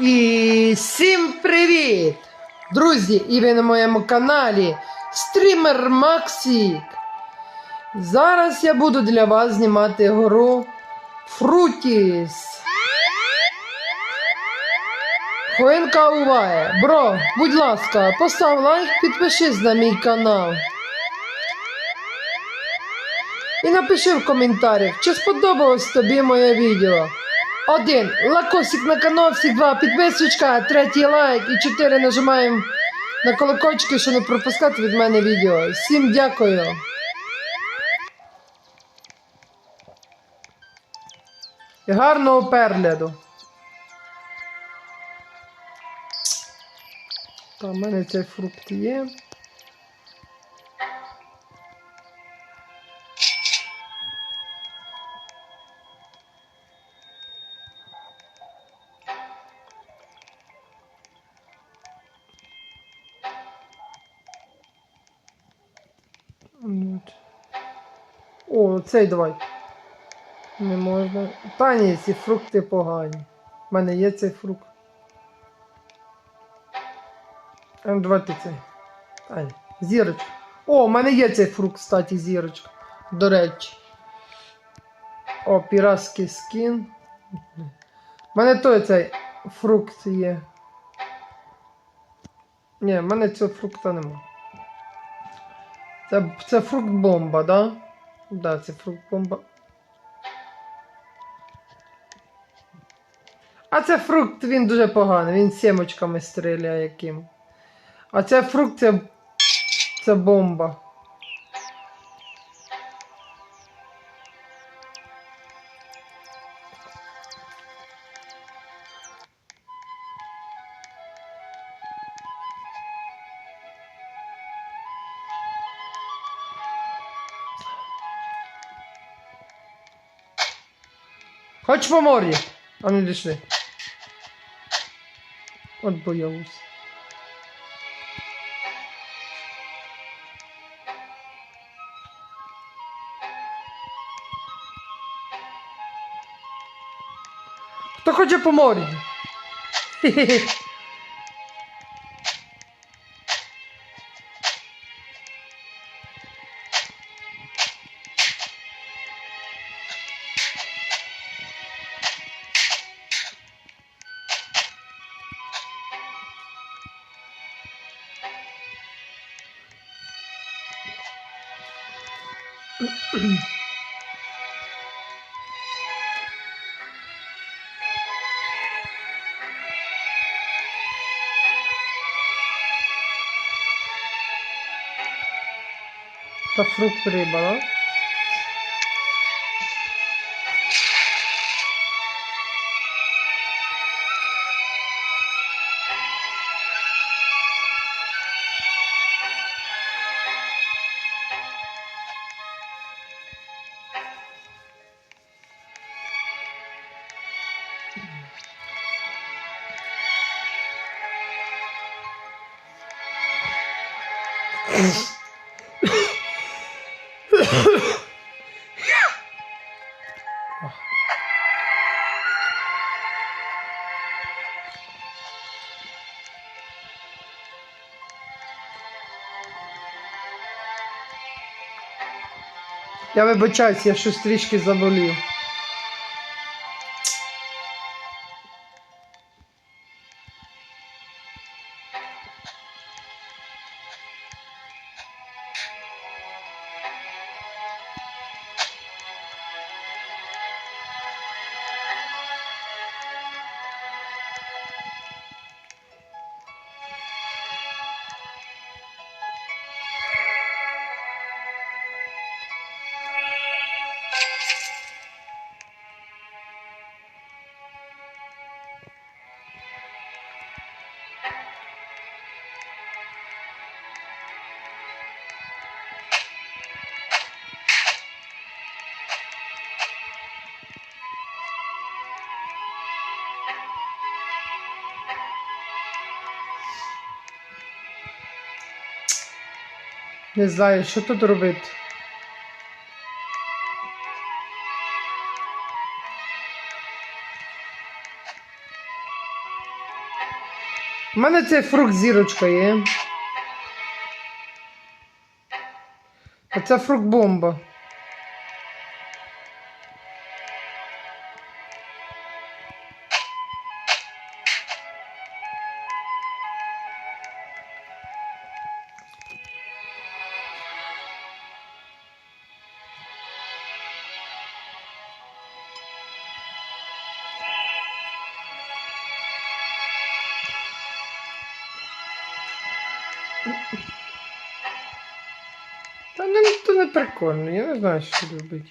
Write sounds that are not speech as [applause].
І всім привіт! Друзі, і ви на моєму каналі Стрімер Максик. Зараз я буду для вас знімати гру Фрутіс. Хвилинка уваги. Бро, будь ласка, постав лайк, підпишись на мій канал. І напиши в коментарях, чи сподобалось тобі моє відео. Один. Лакосик на каналчик, два. Підписочка, третій лайк і чотири нажимаємо на колокольчики, щоб не пропускати від мене відео. Всім дякую. І гарного перегляду. Та в мене цей фрукт є. О, цей давай. Не можна. Та ні, ці фрукти погані. У мене є цей фрукт. Ну, давайте цей. Та ні. Зірочка. О, у мене є цей фрукт, кстати, зірочка. До речі. О, піратський скін. У мене той цей фрукт є. Ні, в мене цього фрукта нема. Це, це фрукт бомба, да? Да, це фрукт бомба. А це фрукт, він дуже поганий, він сімочками стріляє яким. А це фрукт це, це бомба. Chodź po morię. Anglyczny. Odbojowóz. Kto chodzi po mori? [laughs] तफरुक से बड़ा। Я вибачаюсь, я щось трішки заболів. Не знаю, що тут робити. У мене цей фрукт зірочка є. А це фрукт бомба. Та не, то не прикольно, я не знаю, що робити.